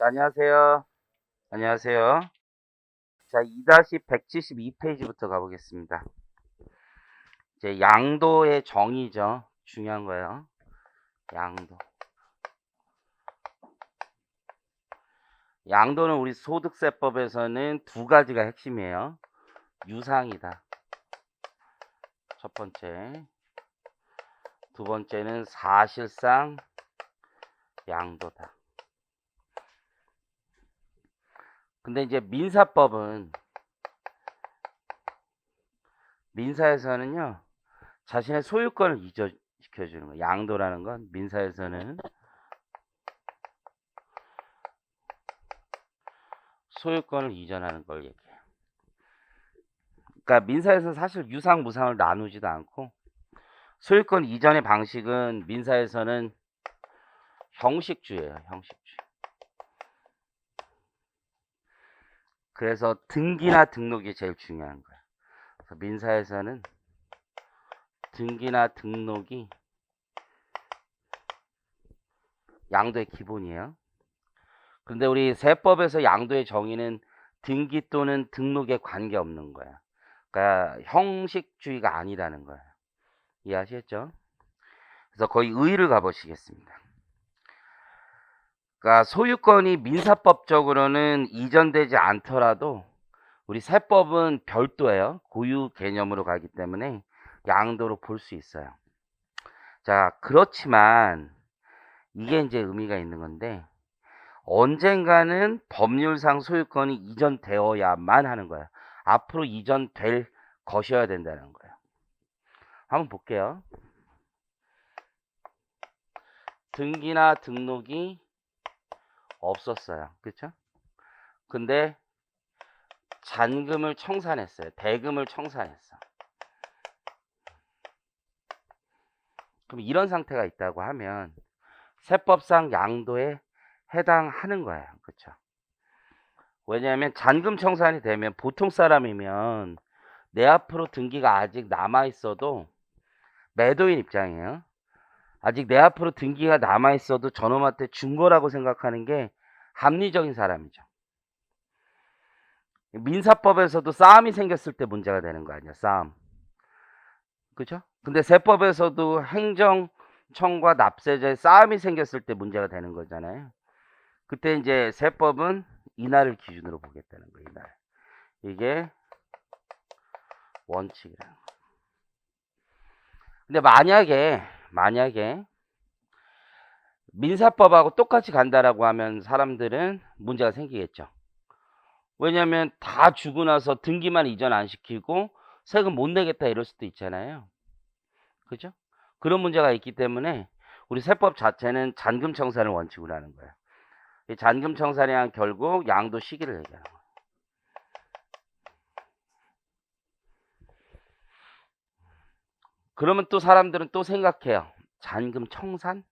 자, 안녕하세요. 안녕하세요. 자, 2-172페이지부터 가보겠습니다. 이제 양도의 정의죠. 중요한 거예요. 양도. 양도는 우리 소득세법에서는 두 가지가 핵심이에요. 유상이다. 첫 번째. 두 번째는 사실상 양도다. 근데 이제 민사법은 민사에서는요 자신의 소유권을 이전시켜 주는 거 양도라는 건 민사에서는 소유권을 이전하는 걸 얘기해요. 그러니까 민사에서는 사실 유상 무상을 나누지도 않고 소유권 이전의 방식은 민사에서는 형식주예요, 형식주. 그래서 등기나 등록이 제일 중요한 거예요. 그래서 민사에서는 등기나 등록이 양도의 기본이에요. 근데 우리 세법에서 양도의 정의는 등기 또는 등록에 관계없는 거야. 그러니까 형식주의가 아니라는 거예요. 이해하시겠죠? 그래서 거의 의의를 가보시겠습니다. 그러니까 소유권이 민사법적으로는 이전되지 않더라도 우리 세법은 별도예요. 고유 개념으로 가기 때문에 양도로 볼 수 있어요. 자, 그렇지만 이게 이제 의미가 있는 건데 언젠가는 법률상 소유권이 이전되어야만 하는 거예요. 앞으로 이전될 것이어야 된다는 거예요. 한번 볼게요. 등기나 등록이 없었어요. 그렇죠? 근데 잔금을 청산했어요. 대금을 청산했어. 그럼 이런 상태가 있다고 하면 세법상 양도에 해당하는 거예요. 그렇죠? 왜냐하면 잔금 청산이 되면 보통 사람이면 내 앞으로 등기가 아직 남아 있어도 매도인 입장이에요. 아직 내 앞으로 등기가 남아 있어도 저놈한테 준 거라고 생각하는 게 합리적인 사람이죠. 민사법에서도 싸움이 생겼을 때 문제가 되는 거 아니야, 싸움. 그죠? 근데 세법에서도 행정청과 납세자의 싸움이 생겼을 때 문제가 되는 거잖아요. 그때 이제 세법은 이날을 기준으로 보겠다는 거예요, 이날. 이게 원칙이라는 거. 근데 만약에 만약에 민사법하고 똑같이 간다라고 하면 사람들은 문제가 생기겠죠. 왜냐하면 다 주고 나서 등기만 이전 안 시키고 세금 못 내겠다 이럴 수도 있잖아요. 그죠? 그런 문제가 있기 때문에 우리 세법 자체는 잔금 청산을 원칙으로 하는 거예요. 이 잔금 청산이 한 결국 양도 시기를 얘기하는 거예요. 그러면 또 사람들은 또 생각해요. 잔금 청산?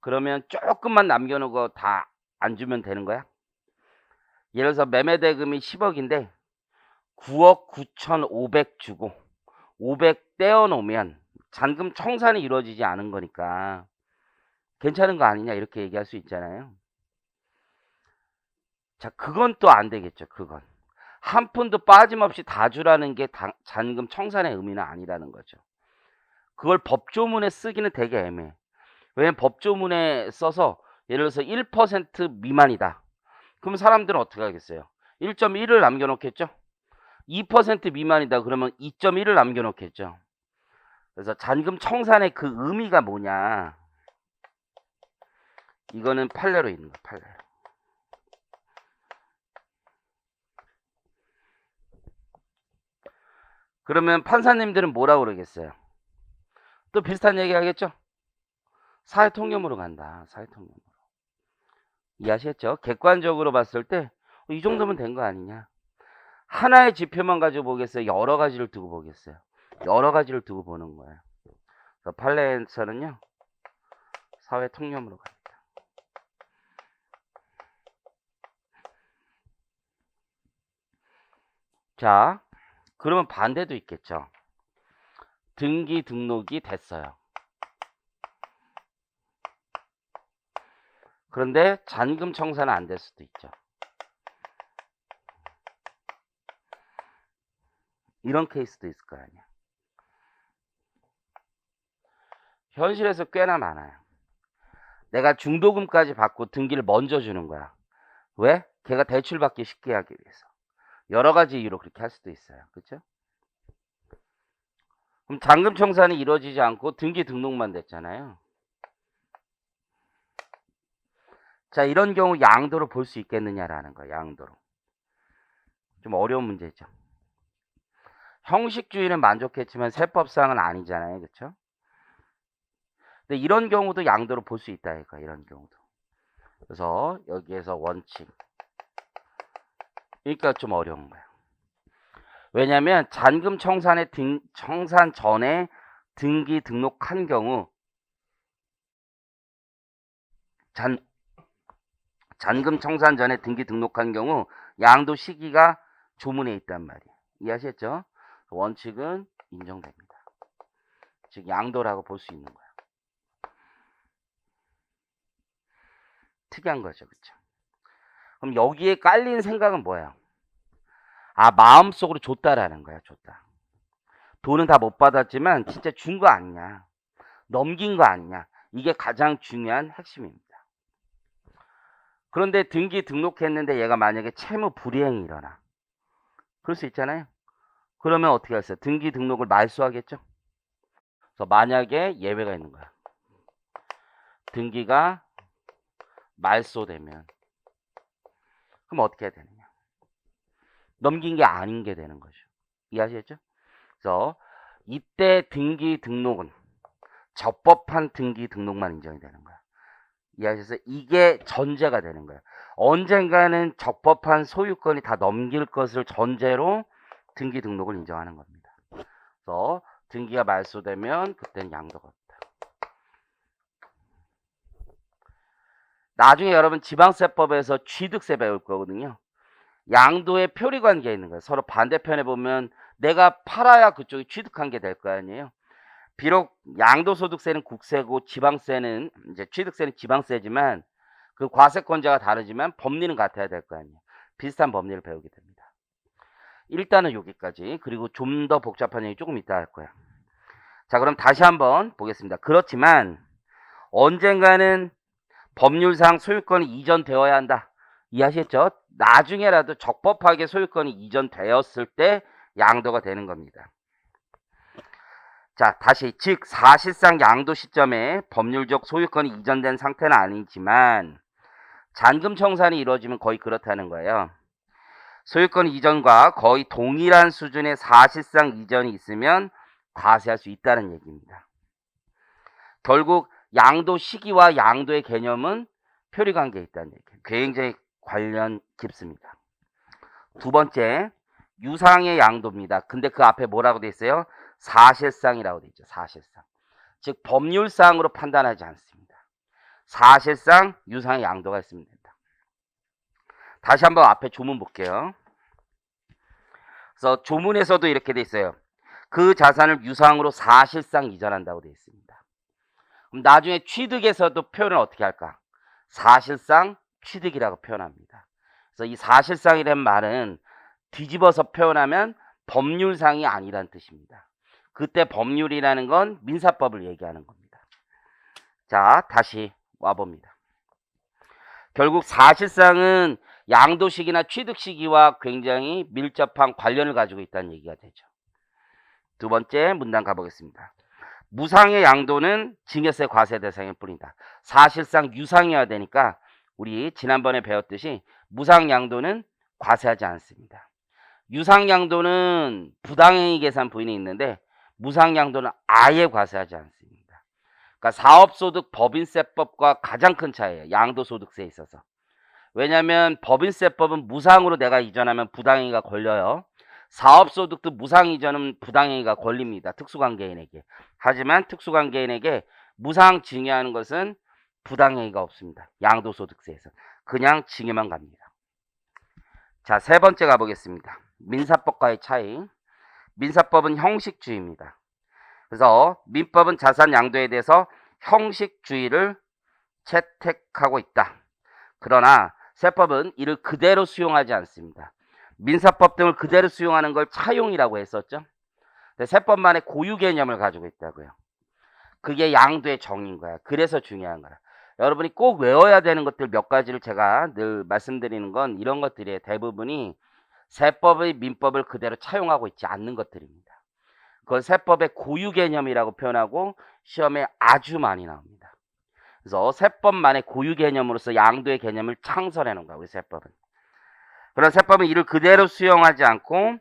그러면 조금만 남겨놓고 다 안 주면 되는 거야? 예를 들어서 매매 대금이 10억인데 9억 9,500 주고 500 떼어놓으면 잔금 청산이 이루어지지 않은 거니까 괜찮은 거 아니냐 이렇게 얘기할 수 있잖아요. 자, 그건 또 안 되겠죠. 그건 한 푼도 빠짐없이 다 주라는 게 다- 잔금 청산의 의미는 아니라는 거죠. 그걸 법조문에 쓰기는 되게 애매해. 왜냐면 법조문에 써서 예를 들어서 1% 미만이다. 그럼 사람들은 어떻게 하겠어요? 1.1을 남겨놓겠죠? 2% 미만이다. 그러면 2.1을 남겨놓겠죠? 그래서 잔금 청산의 그 의미가 뭐냐? 이거는 판례로 있는 거야, 판례. 그러면 판사님들은 뭐라고 그러겠어요? 또 비슷한 얘기 하겠죠? 사회통념으로 간다. 사회통념으로. 이해하시겠죠? 객관적으로 봤을 때 이 정도면 된 거 아니냐? 하나의 지표만 가지고 보겠어요? 여러 가지를 두고 보겠어요? 여러 가지를 두고 보는 거예요. 판례에서는요. 사회통념으로 갑니다. 자, 그러면 반대도 있겠죠. 등기 등록이 됐어요. 그런데 잔금 청산은 안 될 수도 있죠. 이런 케이스도 있을 거 아니야. 현실에서 꽤나 많아요. 내가 중도금까지 받고 등기를 먼저 주는 거야. 왜? 걔가 대출받기 쉽게 하기 위해서. 여러 가지 이유로 그렇게 할 수도 있어요. 그렇죠? 그럼 잔금 청산이 이루어지지 않고 등기 등록만 됐잖아요. 자, 이런 경우 양도로 볼 수 있겠느냐라는 거예요. 양도로. 좀 어려운 문제죠. 형식주의는 만족했지만 세법상은 아니잖아요. 그렇죠? 근데 이런 경우도 양도로 볼 수 있다 이거 이런 경우도. 그래서 여기에서 원칙. 그러니까 좀 어려운 거야. 왜냐하면 잔금 청산에 등, 청산 전에 등기 등록한 경우 잔 잔금 청산 전에 등기 등록한 경우 양도 시기가 조문에 있단 말이에요. 이해하셨죠? 원칙은 인정됩니다. 즉 양도라고 볼 수 있는 거야. 특이한 거죠. 그쵸? 그럼 여기에 깔린 생각은 뭐예요? 아, 마음속으로 줬다라는 거야, 줬다. 돈은 다 못 받았지만 진짜 준 거 아니냐. 넘긴 거 아니냐. 이게 가장 중요한 핵심입니다. 그런데 등기 등록했는데 얘가 만약에 채무 불이행이 일어나. 그럴 수 있잖아요. 그러면 어떻게 하세요? 등기 등록을 말소하겠죠? 그래서 만약에 예외가 있는 거야. 등기가 말소되면 그럼 어떻게 해야 되느냐? 넘긴 게 아닌 게 되는 거죠. 이해하시겠죠? 그래서 이때 등기 등록은 적법한 등기 등록만 인정이 되는 거야. 이해하셔서 이게 전제가 되는 거예요. 언젠가는 적법한 소유권이 다 넘길 것을 전제로 등기 등록을 인정하는 겁니다. 그래서 등기가 말소되면 그때는 양도가 없다. 나중에 여러분 지방세법에서 취득세 배울 거거든요. 양도의 표리 관계에 있는 거예요. 서로 반대편에 보면 내가 팔아야 그쪽이 취득한 게 될 거 아니에요. 비록 양도소득세는 국세고 지방세는 이제 취득세는 지방세지만 그 과세권자가 다르지만 법리는 같아야 될 거 아니에요. 비슷한 법리를 배우게 됩니다. 일단은 여기까지 그리고 좀 더 복잡한 얘기 조금 이따 할 거야. 자 그럼 다시 한번 보겠습니다. 그렇지만 언젠가는 법률상 소유권이 이전되어야 한다. 이해하셨죠? 나중에라도 적법하게 소유권이 이전되었을 때 양도가 되는 겁니다. 자, 다시 즉 사실상 양도 시점에 법률적 소유권이 이전된 상태는 아니지만 잔금 청산이 이루어지면 거의 그렇다는 거예요. 소유권 이전과 거의 동일한 수준의 사실상 이전이 있으면 과세할 수 있다는 얘기입니다. 결국 양도 시기와 양도의 개념은 표리 관계에 있다는 얘기예요. 굉장히 관련 깊습니다. 두 번째, 유상의 양도입니다. 근데 그 앞에 뭐라고 돼 있어요? 사실상이라고 돼 있죠. 사실상. 즉 법률상으로 판단하지 않습니다. 사실상 유상의 양도가 있으면 된다. 다시 한번 앞에 조문 볼게요. 그래서 조문에서도 이렇게 돼 있어요. 그 자산을 유상으로 사실상 이전한다고 돼 있습니다. 그럼 나중에 취득에서도 표현을 어떻게 할까? 사실상 취득이라고 표현합니다. 그래서 이 사실상이라는 말은 뒤집어서 표현하면 법률상이 아니란 뜻입니다. 그때 법률이라는 건 민사법을 얘기하는 겁니다. 자, 다시 와봅니다. 결국 사실상은 양도 시기나 취득 시기와 굉장히 밀접한 관련을 가지고 있다는 얘기가 되죠. 두 번째 문단 가보겠습니다. 무상의 양도는 징여세 과세 대상일 뿐이다. 사실상 유상이어야 되니까 우리 지난번에 배웠듯이 무상 양도는 과세하지 않습니다. 유상 양도는 부당행위 계산 부인이 있는데 무상 양도는 아예 과세하지 않습니다. 그러니까 사업소득 법인세법과 가장 큰 차이예요. 양도소득세에 있어서. 왜냐하면 법인세법은 무상으로 내가 이전하면 부당행위가 걸려요. 사업소득도 무상 이전은 부당행위가 걸립니다. 특수관계인에게. 하지만 특수관계인에게 무상 징여하는 것은 부당행위가 없습니다. 양도소득세에서. 그냥 징여만 갑니다. 자, 세 번째 가보겠습니다. 민사법과의 차이. 민사법은 형식주의입니다. 그래서 민법은 자산 양도에 대해서 형식주의를 채택하고 있다. 그러나 세법은 이를 그대로 수용하지 않습니다. 민사법 등을 그대로 수용하는 걸 차용이라고 했었죠. 세법만의 고유 개념을 가지고 있다고요. 그게 양도의 정인 거야. 그래서 중요한 거야. 여러분이 꼭 외워야 되는 것들 몇 가지를 제가 늘 말씀드리는 건 이런 것들이에요. 대부분이 세법의 민법을 그대로 차용하고 있지 않는 것들입니다. 그걸 세법의 고유 개념이라고 표현하고 시험에 아주 많이 나옵니다. 그래서 세법만의 고유 개념으로서 양도의 개념을 창설해 놓은 거야, 우리 세법은. 그런 세법은 이를 그대로 수용하지 않고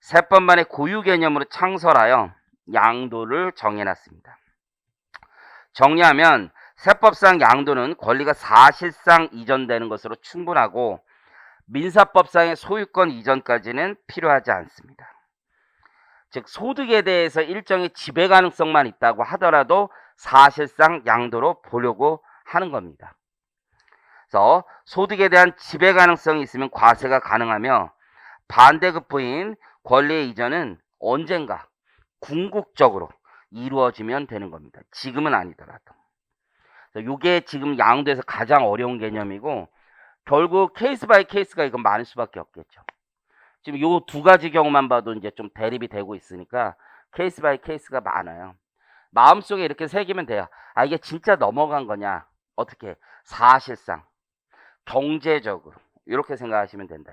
세법만의 고유 개념으로 창설하여 양도를 정해놨습니다. 정리하면 세법상 양도는 권리가 사실상 이전되는 것으로 충분하고 민사법상의 소유권 이전까지는 필요하지 않습니다. 즉 소득에 대해서 일정의 지배 가능성만 있다고 하더라도 사실상 양도로 보려고 하는 겁니다. 그래서 소득에 대한 지배 가능성이 있으면 과세가 가능하며 반대급부인 권리의 이전은 언젠가 궁극적으로 이루어지면 되는 겁니다. 지금은 아니더라도. 이게 지금 양도에서 가장 어려운 개념이고 결국 케이스 바이 케이스가 이건 많을 수밖에 없겠죠. 지금 요 두 가지 경우만 봐도 이제 좀 대립이 되고 있으니까 케이스 바이 케이스가 많아요. 마음속에 이렇게 새기면 돼요. 아 이게 진짜 넘어간 거냐? 어떻게? 사실상 경제적으로 이렇게 생각하시면 된다.